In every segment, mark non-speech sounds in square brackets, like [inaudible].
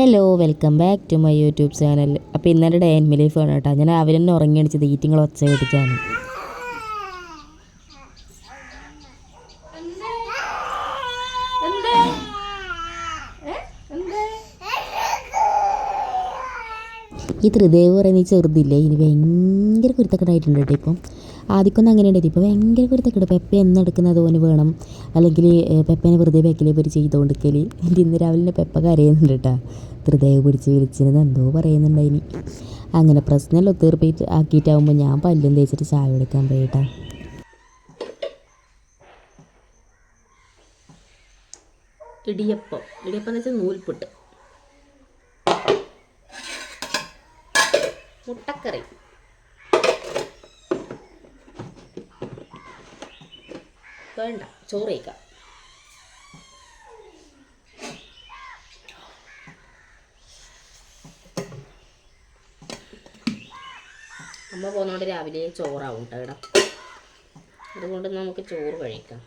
Hello welcome back to my YouTube channel അപ്പോൾ ഇന്നലെ day and life ആണ് കേട്ടോ. ഞാൻ അവർ തന്നെ ഉറങ്ങി അടിച്ചത് ഈറ്റിങ്ങൾ ഒച്ച കേട്ടിട്ടാണ്. ഈ ത്രിദേവ് പറയുന്ന ഈ ചെറുതില്ലേ? ഇനി ഭയങ്കര കുരുത്തക്കെട്ടായിട്ടുണ്ട് കേട്ടോ ഇപ്പം. ആദ്യമൊന്നും അങ്ങനെ ഉണ്ടായിരുന്നു ഇപ്പോൾ ഭയങ്കര കുരുത്തക്കെട് പെപ്പ എന്നെടുക്കുന്നത് ഓന് വേണം. അല്ലെങ്കിൽ പെപ്പേനെ വെറുതെ ബാക്കിലേ പോയി ചെയ്തുകൊണ്ടിരിക്കൽ എന്റെ ഇന്ന് രാവിലെ പെപ്പ കരയുന്നുണ്ട് കേട്ടോ ഹൃദയ പിടിച്ച് വിളിച്ചിരുന്ന് എന്തോ പറയുന്നുണ്ടായിനി. അങ്ങനെ പ്രശ്നമല്ല ഒത്തീർപ്പിച്ച് ആക്കിയിട്ടാവുമ്പോൾ ഞാൻ പല്ലും തേച്ചിട്ട് ചായ കൊടുക്കാൻ പോയിട്ടാ ഇടിയപ്പം. ഇടിയപ്പം എന്ന് വെച്ചാൽ നൂൽപുട്ട്. മുട്ടക്കറി. വേണ്ട. ചോറ് കഴിക്കാം അമ്മ പോകുന്നതുകൊണ്ട് രാവിലെ ചോറാവും കേട്ടോ അതുകൊണ്ട് നമുക്ക് ചോറ് കഴിക്കാം.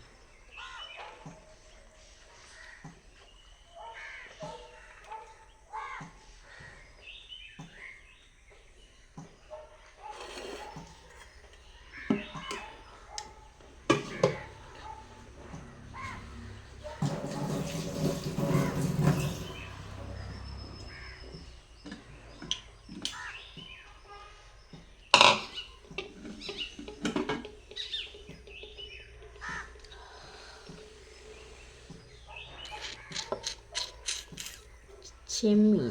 ചെമ്മീൻ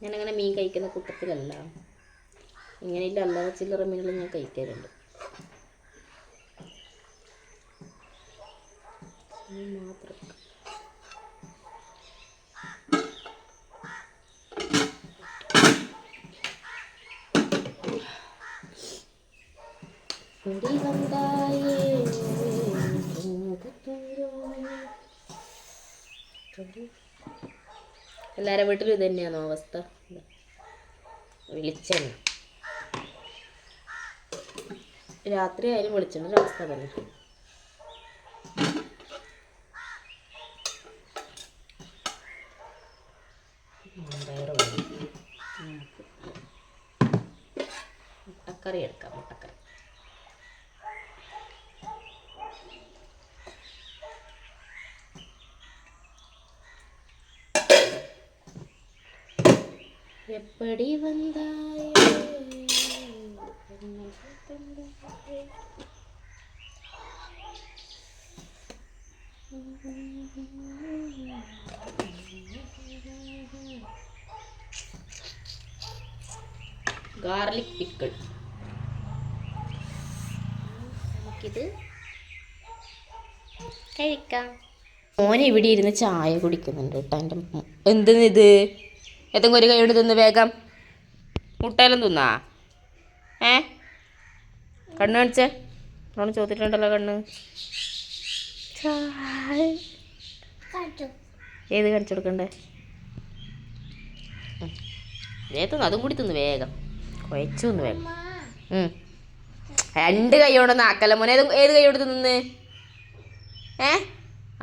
ഞാനങ്ങനെ മീൻ കഴിക്കുന്ന കൂട്ടത്തിലല്ല. ഇങ്ങനെയുള്ള അല്ലാതെ ചില്ലറ മീനുകൾ ഞാൻ കഴിക്കാറുണ്ട് മീൻ മാത്രം കുടി വந்தாയേ എല്ലാവരുടെ വീട്ടിലും ഇത് തന്നെയാണോ അവസ്ഥ? വെളിച്ചെണ്ണ രാത്രി ആയാലും വെളിച്ചെണ്ണ അവസ്ഥ തന്നെ. മുട്ടക്കറി എടുക്കാം മുട്ടക്കറി எப்படி வந்தாயே ഗാർലിക് പിക്കിൾ നമുക്കിത് കഴിക്കാം മോൻ ഇവിടെ ഇരുന്ന് ചായ കുടിക്കുന്നുണ്ട് കേട്ടോ എൻ്റെ എന്തെന്ന് ഇത് ഏതെങ്കിലും ഒരു കൈയോട് തിന്ന് വേഗം. മുട്ടയിലും തിന്നാ? ഏ? കണ്ണ് കാണിച്ചേ. നമ്മൾ ചോദിച്ചിട്ടുണ്ടല്ലോ കണ്ണ്. ഏത് കാണിച്ചു കൊടുക്കണ്ടേ? ഏത്തുന്നു അതും കൂടി തിന്ന് വേഗം. കുഴച്ചു തിന്ന് വേഗം. രണ്ട് കൈയോടൊന്ന് ആക്കല്ല മോനെ ഏത് ഏത് കൈയോട് തിന്ന് ഏ?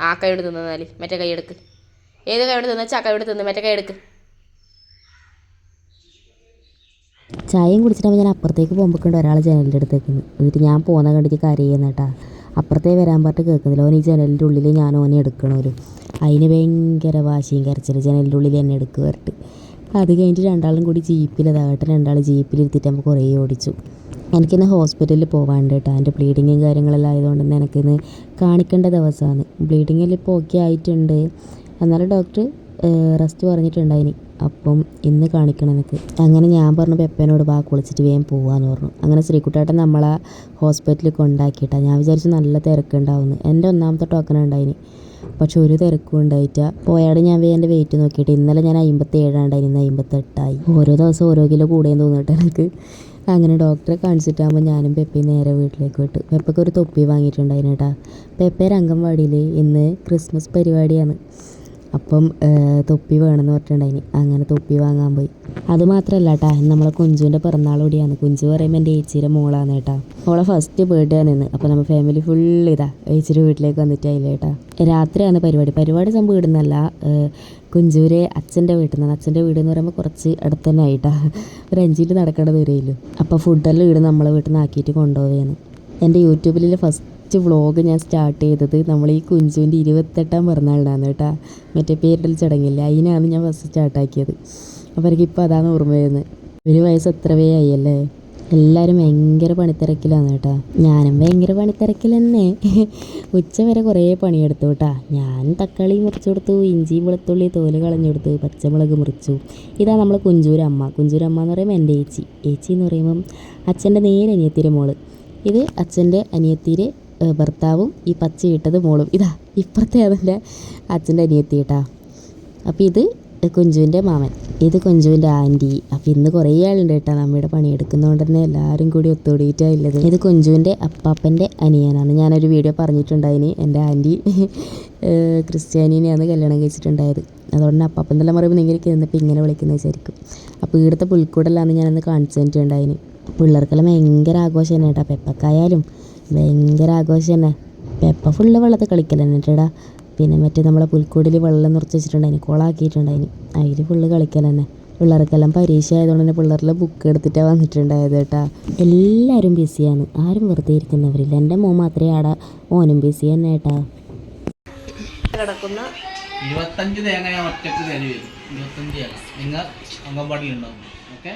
ആ കൈയോട് തിന്നാൽ മറ്റേ കൈ എടുക്ക്. ഏത് കൈയോട് തിന്നു വെച്ചാൽ ആ കൈയോട് തിന്ന്. മറ്റേ കൈ എടുക്ക് ചായയും കുടിച്ചിട്ടാകുമ്പോൾ ഞാൻ അപ്പുറത്തേക്ക് പോകുമ്പോഴേക്കുണ്ട് ഒരാൾ ജനലിന്റെ അടുത്തേക്ക്. എന്നിട്ട് ഞാൻ പോകുന്ന കണ്ടിട്ട് കരയുന്ന കേട്ടാ. അപ്പുറത്തേ വരാൻ പറഞ്ഞിട്ട് കേൾക്കുന്നില്ല. ഓൻ ഈ ജനലിന്റെ ഉള്ളിൽ ഞാൻ ഓനെ എടുക്കണമല്ലോ അതിന് ഭയങ്കര വാശിയും കരച്ചിൽ ജനലിന്റെ ഉള്ളിൽ എന്നെ എടുക്കുക അത് കഴിഞ്ഞിട്ട് രണ്ടാളും കൂടി ജീപ്പിലതാകട്ടെ രണ്ടാൾ ജീപ്പിലിരുത്തിയിട്ട് നമുക്ക് കുറേ ഓടിച്ചു. എനിക്കിന്ന് ഹോസ്പിറ്റലിൽ പോകാണ്ട് കേട്ടോ. എന്റെ ബ്ലീഡിങ്ങും കാര്യങ്ങളെല്ലാം ആയതുകൊണ്ട് തന്നെ എനിക്കിന്ന് കാണിക്കേണ്ട ദിവസമാണ്. ബ്ലീഡിങ്ങിൽ ഇപ്പോൾ ഓക്കെ ആയിട്ടുണ്ട്. എന്നാലും ഡോക്ടർ റെസ്റ്റ് പറഞ്ഞിട്ടുണ്ടായിനി. അപ്പം ഇന്ന് കാണിക്കണം എനിക്ക് അങ്ങനെ ഞാൻ പറഞ്ഞു പെപ്പനോട് വാ കുളിച്ചിട്ട് വേഗം പോവാന്ന് പറഞ്ഞു. അങ്ങനെ ശ്രീകുട്ടേട്ടൻ നമ്മളെ ഹോസ്പിറ്റലിൽ കൊണ്ടാക്കിയിട്ടാ. ഞാൻ വിചാരിച്ചു നല്ല തിരക്കുണ്ടാവുമെന്ന് എന്റെ ഒന്നാമത്തെ ടോക്കൺ ഉണ്ടായിനി. പക്ഷെ ഒരു തിരക്കും ഉണ്ടായിട്ടാ പോയാട് ഞാൻ എന്റെ വെയിറ്റ് നോക്കിയിട്ട് ഇന്നലെ ഞാൻ അമ്പത്തി ഏഴാണ്ടായി ഇന്ന് അമ്പത്തെട്ടായി ഓരോ ദിവസം ഓരോ കിലോ കൂടെയും തോന്നിട്ട് എനിക്ക്. അങ്ങനെ ഡോക്ടറെ കാണിച്ചിട്ടാകുമ്പോൾ ഞാനും പെപ്പയും നേരെ വീട്ടിലേക്ക് വിട്ടു. പെപ്പയ്ക്ക് ഒരു തൊപ്പി വാങ്ങിയിട്ടുണ്ടായിരുന്നു കേട്ടാ. പെപ്പയുടെ അംഗൻവാടിയിൽ ഇന്ന് ക്രിസ്മസ് പരിപാടിയാണ്. അപ്പം തൊപ്പി വേണമെന്ന് പറഞ്ഞിട്ടുണ്ടായിന്. അങ്ങനെ തൊപ്പി വാങ്ങാൻ പോയി. അത് മാത്രമല്ല കേട്ടാ നമ്മളെ കുഞ്ചുവിന്റെ പിറന്നാൾ കൂടിയാണ്. കുഞ്ചു പറയുമ്പോൾ എന്റെ ഏച്ചിയുടെ മോളാണ് കേട്ടാ അവളെ ഫസ്റ്റ് ബർത്ത്ഡേ ആണ് അപ്പോൾ നമ്മൾ ഫാമിലി ഫുൾ ഇതാ ഏച്ചിയുടെ വീട്ടിലേക്ക് വന്നിട്ടായില്ല കേട്ടാ രാത്രിയാണ് പരിപാടി. പരിപാടി സംഭവം ഇടുന്നല്ല കുഞ്ചൂരെ അച്ഛന്റെ വീട്ടിൽ നിന്നാണ് അച്ഛന്റെ വീട് എന്ന് പറയുമ്പോൾ കുറച്ച് അടുത്ത് തന്നെ ആയിട്ടാ ഒരു അഞ്ചിന്റെ നടക്കേണ്ട ദൂരമില്ലു അപ്പോൾ ഫുഡെല്ലാം വീട് നമ്മളെ വീട്ടിൽ നിന്ന് ആക്കിയിട്ട് കൊണ്ടുപോവുകയാണ്. എന്റെ യൂട്യൂബിലെ ഫസ്റ്റ് വ്ളോഗ് ഞാൻ സ്റ്റാർട്ട് ചെയ്തത് നമ്മൾ ഈ കുഞ്ചുവിന്റെ ഇരുപത്തെട്ടാം പിറന്നാളിനാണ് കേട്ടോ. മറ്റേ പേരിടൽ ചടങ്ങില്ല അതിനാണ് ഞാൻ ഫസ്റ്റ് സ്റ്റാർട്ടാക്കിയത് അപ്പോൾ എനിക്കിപ്പോൾ അതാണ് ഓർമ്മ വരുന്നത്. ഒരു വയസ്സ് എത്രവേ ആയല്ലേ? എല്ലാവരും ഭയങ്കര പണിത്തിരക്കിലാണ് കേട്ടോ. ഞാനും ഭയങ്കര പണിത്തിരക്കിൽ തന്നെ ഉച്ച വരെ കുറേ പണിയെടുത്തു കേട്ടാ. ഞാൻ തക്കാളി മുറിച്ചു കൊടുത്തു ഇഞ്ചി വെളുത്തുള്ളി തോൽ കളഞ്ഞു കൊടുത്തു പച്ചമുളക് മുറിച്ചു. ഇതാ നമ്മൾ കുഞ്ചൂരമ്മ. കുഞ്ചൂരമ്മ എന്ന് പറയുമ്പോൾ എന്റെ ഏച്ചി. ഏച്ചി എന്ന് പറയുമ്പം അച്ഛന്റെ നേരെ അനിയത്തിരെ മോൾ. ഇത് അച്ഛന്റെ അനിയത്തിരെ ഭർത്താവും ഈ പച്ച ഇട്ടത് മോളും. ഇതാ ഇപ്പുറത്തെ അതിന്റെ അച്ഛന്റെ അനിയത്തി കേട്ടാ. അപ്പോൾ ഇത് കുഞ്ചുവിന്റെ മാമൻ. ഇത് കുഞ്ചുവിന്റെ ആന്റി. അപ്പം ഇന്ന് കുറേ ആളുണ്ട് കേട്ടോ നമ്മുടെ പണിയെടുക്കുന്നതുകൊണ്ട് തന്നെ എല്ലാവരും കൂടി ഒത്തുകൂടിയിട്ടാണ് ഉള്ളത് ഇത് കുഞ്ചുവിന്റെ അപ്പാപ്പന്റെ അനിയനാണ്. ഞാനൊരു വീഡിയോ പറഞ്ഞിട്ടുണ്ടായിന്. എന്റെ ആന്റി ക്രിസ്ത്യാനിനെയാണ് കല്യാണം കഴിച്ചിട്ടുണ്ടായത്. അതുകൊണ്ട് അപ്പാപ്പൻ തന്നെ പറയുമ്പോൾ നിങ്ങൾ കിടന്നിപ്പോൾ ഇങ്ങനെ വിളിക്കുന്നത് വിചാരിക്കും. അപ്പോൾ ഇവിടുത്തെ പുൽക്കൂടലാണ് ഞാനന്ന് കാണിച്ചു തന്നിട്ടുണ്ടായിന്. പിള്ളേർക്കെല്ലാം ഭയങ്കര ആഘോഷം തന്നെ കേട്ടോ പെപ്പക്കായാലും ഭയങ്കര ആഘോഷം തന്നെ പെപ്പ ഫുള്ള് വെള്ളത്തിൽ കളിക്കൽ തന്നെ പിന്നെ മറ്റേ നമ്മളെ പുൽക്കൂടിൽ വെള്ളം നിറച്ച് വെച്ചിട്ടുണ്ടായിന് കുളമാക്കിയിട്ടുണ്ടായിന് അതിൽ ഫുള്ള് കളിക്കൽ തന്നെ പിള്ളേർക്കെല്ലാം പരീക്ഷ ആയതുകൊണ്ട് തന്നെ പിള്ളേരുടെ ബുക്ക് എടുത്തിട്ടാണ് വന്നിട്ടുണ്ടായത് കേട്ടാ. എല്ലാവരും ബിസിയാണ് ആരും വെറുതെ ഇരിക്കുന്നവരില്ല. എന്റെ മോൻ മാത്രമേ ആടെ. ഓനും ബിസി തന്നെ കേട്ടാ. ഇരുപത്തഞ്ച് തേങ്ങ ഞാൻ ഒറ്റയ്ക്ക് തരി വരും ഇരുപത്തഞ്ച് തേങ്ങ. നിങ്ങൾ അംഗൻവാടിയിൽ ഉണ്ടാവും ഓക്കെ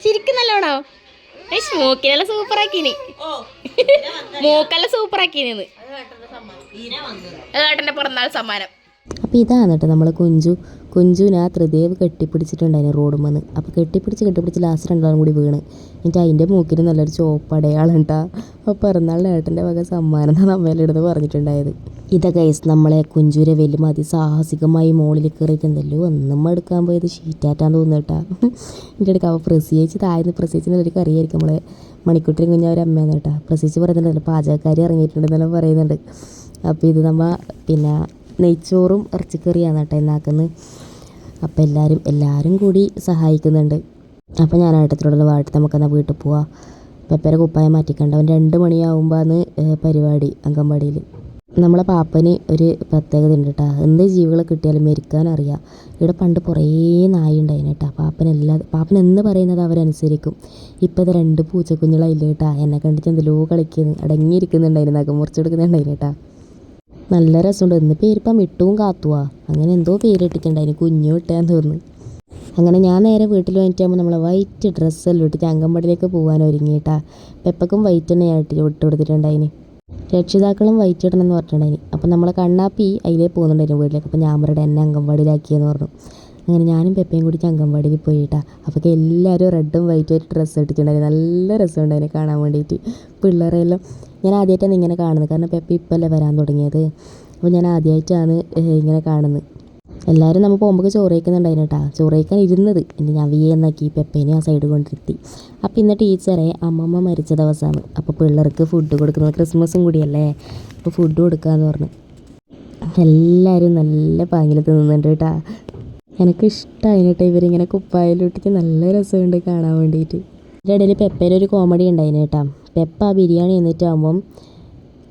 ചിരിക്കുന്നല്ലോണോ മൂക്കിനെല്ലാം സൂപ്പറാക്കിന്. [laughs] മൂക്കെല്ലാം സൂപ്പർ ഏട്ടന്റെ ഏട്ടന്റെ പിറന്നാൾ സമ്മാനം. അപ്പം ഇതാണ് കേട്ടോ നമ്മൾ കുഞ്ചു. കുഞ്ചുവിനെ ആ ത്രിദേവ് കെട്ടിപ്പിടിച്ചിട്ടുണ്ടായിരുന്നു റോഡും വന്ന് അപ്പോൾ കെട്ടിപ്പിടിച്ച് കെട്ടിപ്പിടിച്ച് ലാസ്റ്റ് രണ്ടാളും കൂടി വീണ്. എന്നിട്ട് അതിന്റെ മൂക്കിന് നല്ലൊരു ചോപ്പ് അടയാളം കേട്ടോ അപ്പോൾ പിറന്നാളിന് ഏട്ടന്റെ വക സമ്മാനം എന്നാണ് അമ്മയിലെടുത്ത് പറഞ്ഞിട്ടുണ്ടായത്. ഇതൊക്കെ ഗൈസ് നമ്മളെ കുഞ്ചൂര വലിയ അതിസാഹസികമായി മുകളിൽ കയറിയിട്ട് എന്തല്ലോ ഒന്നും എടുക്കാൻ പോയത് ഷീറ്റാറ്റാന്ന് തോന്നുന്നു കേട്ടോ. എന്റെ അടുക്ക അവ പ്രസവിച്ച് താഴ്ന്ന് പ്രസവിച്ച് നല്ലൊരു കറിയായിരിക്കും നമ്മളെ മണിക്കുട്ടിയും കുഞ്ഞ ഒരു അമ്മയാണ് കേട്ടോ. പ്രസവിച്ച് പറയുന്നുണ്ടല്ലോ പാചകക്കാരി ഇറങ്ങിയിട്ടുണ്ടെന്നെല്ലാം പറയുന്നുണ്ട്. അപ്പോൾ ഇത് നമ്മൾ പിന്നെ നെയ്ച്ചോറും ഇറച്ചിക്കറിയാണ് കേട്ടോ ഇന്നാക്കുന്നത് അപ്പോൾ എല്ലാവരും എല്ലാവരും കൂടി സഹായിക്കുന്നുണ്ട്. അപ്പോൾ ഞാൻ ഏട്ടത്തിനോടുള്ള വാട്ടി നമുക്കെന്നാൽ വീട്ടിൽ പോവാം. പെപ്പരെ കുപ്പായം മാറ്റിക്കണ്ട. അവൻ രണ്ട് മണിയാവുമ്പോഴാണ് പരിപാടി അംഗൻവാടിയിൽ. നമ്മളെ പാപ്പന് ഒരു പ്രത്യേകത ഉണ്ട് കേട്ടോ. എന്ത് ജീവികളെ കിട്ടിയാലും മരിക്കാൻ അറിയാം. ഇവിടെ പണ്ട് കുറേ നായ ഉണ്ടായിരുന്നു കേട്ടോ. പാപ്പൻ എല്ലാ പാപ്പൻ എന്ന് പറയുന്നത് അവരനുസരിക്കും. ഇപ്പോൾ ഇത് രണ്ട് പൂച്ചക്കുഞ്ഞുകളായില്ല കേട്ടോ. എന്നെ കണ്ടിട്ട് എന്തെല്ലോ കളിക്കുന്നു. അടങ്ങിയിരിക്കുന്നുണ്ടായിരുന്നു നഖം മുറിച്ചെടുക്കുന്നുണ്ടായിരുന്നു കേട്ടോ. നല്ല രസമുണ്ട്. ഇന്ന് പേരിപ്പം ഇട്ടും കാത്തുവാ. അങ്ങനെ എന്തോ പേരിട്ടിട്ടുണ്ടായിരുന്നു കുഞ്ഞു വിട്ടാന്ന് തോന്നുന്നു. അങ്ങനെ ഞാൻ നേരെ വീട്ടിൽ വന്നിട്ടാകുമ്പോൾ നമ്മളെ വൈറ്റ് ഡ്രസ്സെല്ലാം ഇട്ടിട്ട് അങ്കമ്പടിയിലേക്ക് പോകാൻ ഒരുങ്ങിയിട്ടാ. പെപ്പക്കും വൈറ്റ് തന്നെ ഞാൻ ഇട്ട് ഇട്ട് കൊടുത്തിട്ടുണ്ടായിന്. രക്ഷിതാക്കളും വൈറ്റ് ഇടണം എന്ന് പറഞ്ഞിട്ടുണ്ടായിന്. അപ്പം നമ്മളെ കണ്ണാപ്പി അതിലേ പോകുന്നുണ്ടായിരുന്നു വീട്ടിലേക്ക്. അപ്പോൾ ഞാൻ പറയട്ടെ എന്നെ അങ്കമ്പടിയിലാക്കിയെന്ന് പറഞ്ഞു. അങ്ങനെ ഞാനും പെപ്പയും കൂടി അങ്കമ്പാടിയിൽ പോയിട്ടാ. അപ്പോൾ എല്ലാവരും റെഡും വൈറ്റും ആയിട്ട് ഡ്രസ്സ് ഇട്ടിട്ടുണ്ടായിരുന്നു നല്ല രസമുണ്ടായിരുന്നു കാണാൻ വേണ്ടിയിട്ട് പിള്ളേരെല്ലാം ഞാൻ ആദ്യമായിട്ടാണ് ഇങ്ങനെ കാണുന്നത്. കാരണം പെപ്പ ഇപ്പല്ലേ വരാൻ തുടങ്ങിയത്. അപ്പോൾ ഞാൻ ആദ്യമായിട്ടാണ് ഇങ്ങനെ കാണുന്നത്. എല്ലാവരും നമ്മൾ പോകുമ്പോൾ ചോറ് കഴിക്കുന്നുണ്ടായിരുന്നു കേട്ടോ. ചോറ് കഴിക്കാൻ ഇരുന്നത്. എന്റെ ഞാൻ വിയെന്നാക്കി പെപ്പേനെ ആ സൈഡ് കൊണ്ടിരുത്തി അപ്പോൾ ഇന്ന് ടീച്ചറെ അമ്മമ്മ മരിച്ച ദിവസമാണ് അപ്പോൾ പിള്ളേർക്ക് ഫുഡ് കൊടുക്കുന്നത് ക്രിസ്മസും കൂടിയല്ലേ? അപ്പോൾ ഫുഡ് കൊടുക്കാമെന്ന് പറഞ്ഞു. എല്ലാവരും നല്ല പാങ്ങിൽ തിന്നുന്നുണ്ട് കേട്ടോ. എനിക്ക് ഇഷ്ടമായി കേട്ടോ ഇവരിങ്ങനെ കുപ്പായിലിട്ടിട്ട് നല്ല രസമുണ്ട് കാണാൻ വേണ്ടിയിട്ട് ഇതിന്റെ ഇടയിൽ പെപ്പേന്റെ ഒരു കോമഡി ഉണ്ടായിരുന്നു കേട്ടോ. പെപ്പ ബിരിയാണി എന്നിട്ടാകുമ്പം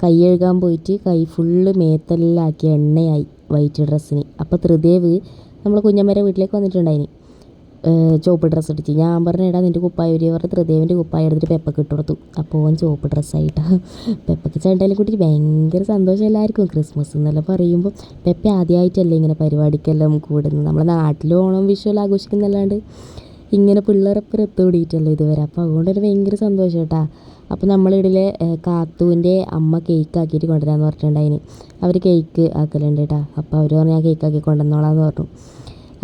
കൈ എഴുകാൻ പോയിട്ട് കൈ ഫുള്ള് മേത്തെല്ലാം ആക്കി എണ്ണയായി. വൈറ്റ് ഡ്രസ്സിന്. അപ്പോൾ ത്രിദേവ് നമ്മൾ കുഞ്ഞമ്മേരെ വീട്ടിലേക്ക് വന്നിട്ടുണ്ടായിന്. ചുവപ്പ് ഡ്രസ്സ് അടിച്ച് ഞാൻ പറഞ്ഞ ഇടാ നിന്റെ കുപ്പായ ഒരു പറഞ്ഞ് ത്രിദേവിന്റെ കുപ്പായ എടുത്തിട്ട് പെപ്പക്ക് ഇട്ട് കൊടുത്തു. അപ്പോൾ ഓൻ ചുവപ്പ് ഡ്രസ്സായിട്ടാ പെപ്പക്ക് ചേട്ടയിലും കൂട്ടി ഭയങ്കര സന്തോഷം എല്ലാവർക്കും. ക്രിസ്മസ് എന്നെല്ലാം പറയുമ്പോൾ പെപ്പ ആദ്യമായിട്ടല്ലേ ഇങ്ങനെ പരിപാടിക്കെല്ലാം കൂടുന്നത്. നമ്മളെ നാട്ടിൽ ഓണം വിഷുവെല്ലാം ആഘോഷിക്കുന്നല്ലാണ്ട് ഇങ്ങനെ പിള്ളേരൊപ്പം ഒത്തുകൂടിയിട്ടല്ലോ ഇതുവരെ? അപ്പോൾ അതുകൊണ്ടൊരു ഭയങ്കര സന്തോഷം കേട്ടാ. അപ്പോൾ നമ്മളിടയിലെ കാത്തുവിന്റെ അമ്മ കേക്ക് ആക്കിയിട്ട് കൊണ്ടുവരാമെന്ന് പറഞ്ഞിട്ടുണ്ടായിന്. അവർ കേക്ക് ആക്കലുണ്ട് കേട്ടോ. അപ്പോൾ അവർ പറഞ്ഞു ഞാൻ കേക്ക് ആക്കി കൊണ്ടുവന്നോളാന്ന് പറഞ്ഞു.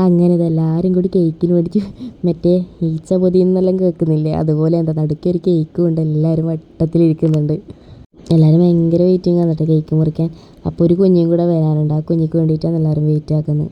അങ്ങനെ ഇതെല്ലാവരും കൂടി കേക്കിന് മേടിച്ച് മറ്റേ ഈച്ച പൊതി എന്നെല്ലാം കേൾക്കുന്നില്ലേ? അതുപോലെ എന്താ നടുക്ക് ഒരു കേക്കും ഉണ്ട്. എല്ലാവരും വട്ടത്തിലിരിക്കുന്നുണ്ട് എല്ലാവരും ഭയങ്കര വെയിറ്റിംഗ് ആണ് കേട്ടോ കേക്ക് മുറിക്കാൻ. അപ്പോൾ ഒരു കുഞ്ഞും കൂടെ വരാനുണ്ട്. ആ കുഞ്ഞിക്ക് വേണ്ടിയിട്ടാണ് എല്ലാവരും വെയിറ്റ് ആക്കുന്നത്.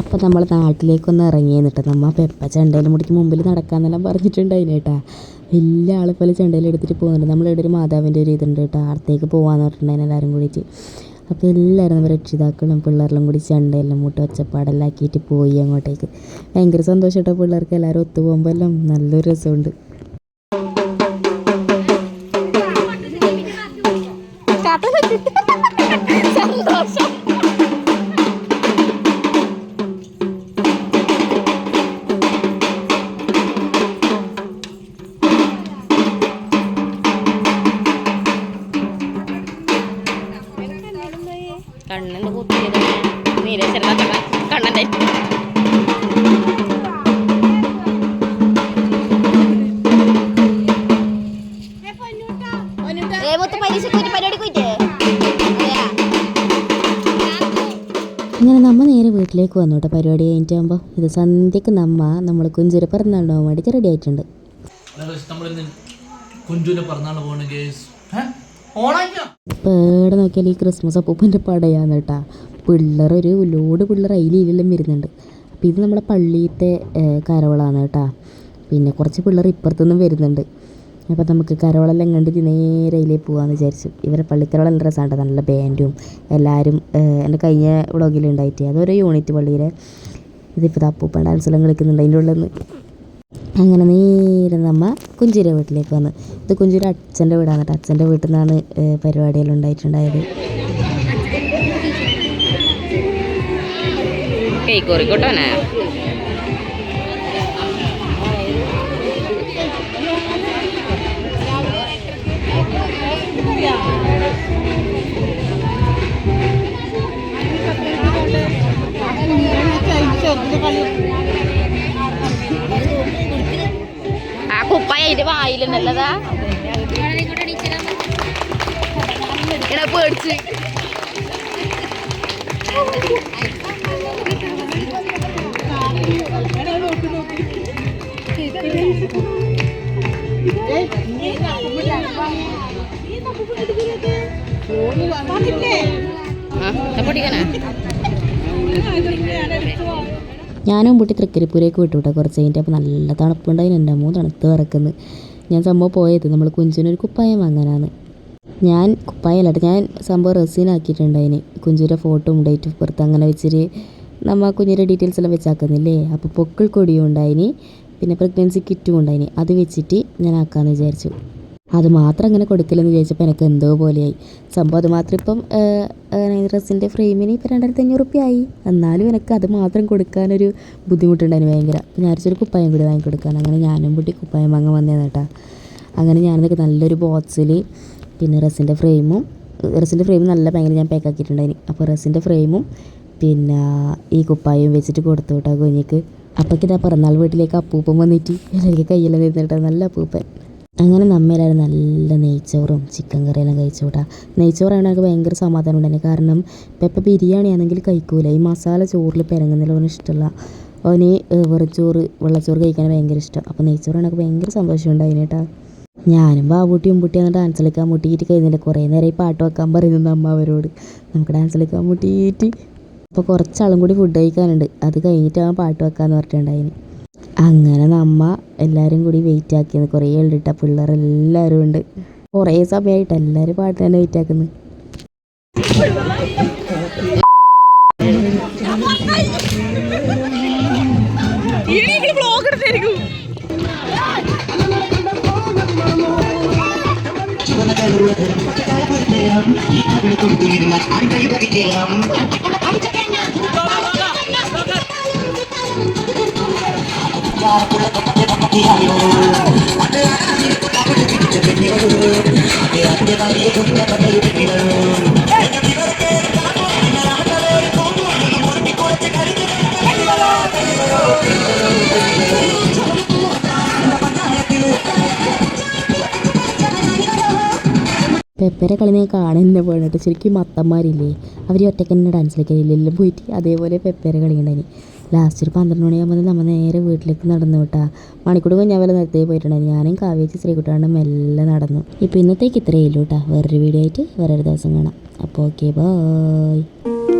അപ്പോൾ നമ്മൾ നാട്ടിലേക്കൊന്ന് ഇറങ്ങി എന്നിട്ട് നമ്മ പെപ്പ ചെണ്ടയിൽ മുടിക്ക് മുമ്പിൽ നടക്കാന്നെല്ലാം പറഞ്ഞിട്ടുണ്ടായിന് കേട്ടാ. വലിയ ആളെ പോലെ ചെണ്ടയിൽ എടുത്തിട്ട് പോകുന്നുണ്ട് നമ്മളിവിടെ ഒരു മാതാവിന്റെ ഒരു ഇതുണ്ട് കേട്ടോ. അടുത്തേക്ക് പോകാമെന്ന് പറഞ്ഞിട്ടുണ്ടായിരുന്നു എല്ലാവരും കൂടിയിട്ട്. അപ്പോൾ എല്ലാവരും നമ്മുടെ രക്ഷിതാക്കളും പിള്ളേരെല്ലാം കൂടി ചെണ്ടയെല്ലാം മുട്ട ഒച്ചപ്പാടെല്ലാം ആക്കിയിട്ട് പോയി അങ്ങോട്ടേക്ക്. ഭയങ്കര സന്തോഷം കേട്ടോ പിള്ളേർക്ക് എല്ലാവരും ഒത്തു പോകുമ്പോൾ എല്ലാം. നല്ലൊരു രസമുണ്ട്. അങ്ങനെ നമ്മ നേരെ വീട്ടിലേക്ക് വന്നു കേട്ടോ പരിപാടി കഴിഞ്ഞിട്ടാകുമ്പോൾ ഇത് സന്ധ്യക്ക് നമ്മ നമ്മൾ കുഞ്ചുര പിറന്നാണ്ടാവാൻ വേണ്ടിയിട്ട് റെഡി ആയിട്ടുണ്ട്. പേടെ നോക്കിയാൽ ഈ ക്രിസ്മസ് അപ്പൂപ്പന്റെ പടയാന്ന് കേട്ടാ. പിള്ളേർ ഒരു ലോഡ് പിള്ളേർ അതിലെല്ലാം വരുന്നുണ്ട്. അപ്പോൾ ഇത് നമ്മളെ പള്ളിയിലത്തെ കരവളാണ് കേട്ടാ. പിന്നെ കുറച്ച് പിള്ളേർ ഇപ്പുറത്തുനിന്നും വരുന്നുണ്ട്. അപ്പോൾ നമുക്ക് കരോളെല്ലാം കണ്ടിട്ട് നേരെ അതിലേക്ക് പോകാമെന്ന് വിചാരിച്ചു. ഇവരെ പള്ളിക്കരോളം നല്ല രസമാണ് നല്ല ബാൻഡും എല്ലാവരും എന്റെ കഴിഞ്ഞ വ്ളോഗിൽ ഉണ്ടായിട്ട് അതൊരു യൂണിറ്റ് പള്ളിയിലെ ഇതിപ്പോൾ അപ്പൂപ്പൻ ഡാൻസെല്ലാം കളിക്കുന്നുണ്ട് അതിന്റെ ഉള്ളിൽ അങ്ങനെ നേരെ നമ്മ കുഞ്ചിര വീട്ടിലേക്ക് വന്ന്. ഇത് കുഞ്ചിര അച്ഛന്റെ വീടാണ് കേട്ടോ. അച്ഛന്റെ വീട്ടിൽ നിന്നാണ് പരിപാടിയെല്ലാം ഉണ്ടായിട്ടുണ്ടായത്. കൈ ആ കുപ്പായ അതിന്റെ വായിലുണ്ടല്ലതാ. എടാ പേടിച്ച്. പൊട്ടിക്കണേ. ഞാനും കൂട്ടി തൃക്കരിപ്പൂരേക്ക് വിട്ടു കേട്ടോ. കുറച്ച് കഴിഞ്ഞിട്ട് അപ്പോൾ നല്ല തണുപ്പുണ്ടായിരുന്നു എന്റെ അമ്മ തണുത്ത് വിറക്കുന്നു. ഞാൻ സംഭവം പോയത് നമ്മൾ കുഞ്ചിനൊരു കുപ്പായം വാങ്ങാനാണ്. ഞാൻ കുപ്പായമല്ലാട്ട് ഞാൻ സംഭവം റെസീനാക്കിയിട്ടുണ്ടായിന്. കുഞ്ചിന്റെ ഫോട്ടോയും ഡേറ്റ് ഓഫ് ബർത്ത് അങ്ങനെ വെച്ചിട്ട് നമ്മ കുഞ്ഞിന്റെ ഡീറ്റെയിൽസ് എല്ലാം വെച്ചാക്കുന്നില്ലേ? അപ്പോൾ പൊക്കിൾ കൊടിയും ഉണ്ടായിന്. പിന്നെ പ്രഗ്നൻസി കിറ്റും ഉണ്ടായിന്. അത് വെച്ചിട്ട് ഞാൻ ആക്കാമെന്ന് വിചാരിച്ചു. അത് മാത്രം അങ്ങനെ കൊടുക്കില്ലെന്ന് വിചാരിച്ചപ്പോൾ എനിക്ക് എന്തോ പോലെയായി. സംഭവം അത് മാത്രം ഇപ്പം ഡ്രസ്സിന്റെ ഫ്രെയിമിന് ഇപ്പം രണ്ടായിരത്തി അഞ്ഞൂറ് റുപ്യ ആയി എന്നാലും എനിക്ക് അത് മാത്രം കൊടുക്കാനൊരു ബുദ്ധിമുട്ടുണ്ടായിരുന്നു ഭയങ്കര. ഞാൻ വിചാരിച്ചൊരു കുപ്പായം കൂടി വാങ്ങി കൊടുക്കാൻ അങ്ങനെ ഞാനും കൂട്ടി കുപ്പായം വാങ്ങാൻ വന്നതാണ് കേട്ടോ. അങ്ങനെ ഞാനതൊക്കെ നല്ലൊരു ബോക്സിൽ പിന്നെ റസ്സിന്റെ ഫ്രെയിമും റസിന്റെ ഫ്രെയിം നല്ല ഭയങ്കര ഞാൻ പാക്ക് ആക്കിയിട്ടുണ്ടായിന്. അപ്പോൾ റസിന്റെ ഫ്രെയിമും പിന്നെ ഈ കുപ്പായവും വെച്ചിട്ട് കൊടുത്തു കേട്ടോ കുഞ്ഞിക്ക്. അപ്പോഴേക്കിതാ പിറന്നാൾ വീട്ടിലേക്ക് അപ്പൂപ്പൻ വന്നിട്ട്. എല്ലാവർക്കും കയ്യെല്ലാം നിന്നിട്ട് നല്ല അപ്പൂപ്പൻ. അങ്ങനെ നമ്മെല്ലാവരും നല്ല നെയ്ച്ചോറും ചിക്കൻ കറിയെല്ലാം കഴിച്ചു കൂട്ടാ നെയ്ച്ചോറാണ് എനിക്ക് ഭയങ്കര സമാധാനം ഉണ്ടായിരുന്നു കാരണം പെപ്പ ബിരിയാണി ആണെങ്കിൽ കഴിക്കൂല. ഈ മസാല ചോറിൽ പെരങ്ങുന്നില്ല അവന് ഇഷ്ടമല്ല അവന് വെറുംചോറ് വെള്ളച്ചോറ് കഴിക്കാൻ ഭയങ്കര ഇഷ്ടം. അപ്പോൾ നെയ്ച്ചോറാണ് എനിക്ക് ഭയങ്കര സന്തോഷം ഉണ്ടായിരുന്നു കേട്ടോ ഞാനും ബാബൂട്ടിയും ഉമ്പൂട്ടി അങ്ങനെ ഡാൻസ് കളിക്കാൻ മുട്ടിയിട്ട് കഴിഞ്ഞില്ല. കുറേ നേരം ഈ പാട്ട് വെക്കാൻ പറയുന്നു അമ്മ അവരോട്. നമുക്ക് ഡാൻസ് കളിക്കാൻ മുട്ടിയിട്ട് അപ്പോൾ കുറച്ചാളും കൂടി ഫുഡ് കഴിക്കാനുണ്ട്. അത് കഴിഞ്ഞിട്ടാണ് പാട്ട് വെക്കാമെന്ന് പറഞ്ഞിട്ടുണ്ടായിന്. അങ്ങനെ നമ്മ എല്ലാവരും കൂടി വെയിറ്റ് ആക്കിയത് കുറേ ഉണ്ടിട്ട പിള്ളേരെല്ലാവരും ഉണ്ട് കുറേ സമയമായിട്ട് എല്ലാവരും പാട്ട് തന്നെ വെയിറ്റ് ആക്കുന്നത് ും പെപ്പരെ കളിനെ കാണുന്ന പോയിട്ട് ശരിക്കും മത്തന്മാരില്ലേ അവർ ഒറ്റയ്ക്ക് ഡാൻസ് കളിക്കാൻ എല്ലാം പോയിട്ട് അതേപോലെ പെപ്പരെ കളിയുണ്ടായി ലാസ്റ്റ് ഒരു പന്ത്രണ്ട് മണിയാകുമ്പോൾ നമ്മൾ നേരെ വീട്ടിലേക്ക് നടന്നു വിട്ടാ മണിക്കൂർ ഞാൻ വല്ല പോയിട്ടുണ്ടായിരുന്നു ഞാനും കാവേച്ചി ശ്രീകുട്ടാണ്ട് മെല്ലെ നടന്നു. ഇപ്പോൾ ഇന്നത്തേക്ക് ഇത്രയേ കേട്ടോ. വേറൊരു വീഡിയോ ആയിട്ട് വേറൊരു ദിവസം കാണാം. അപ്പോൾ ഓക്കെ ബായ്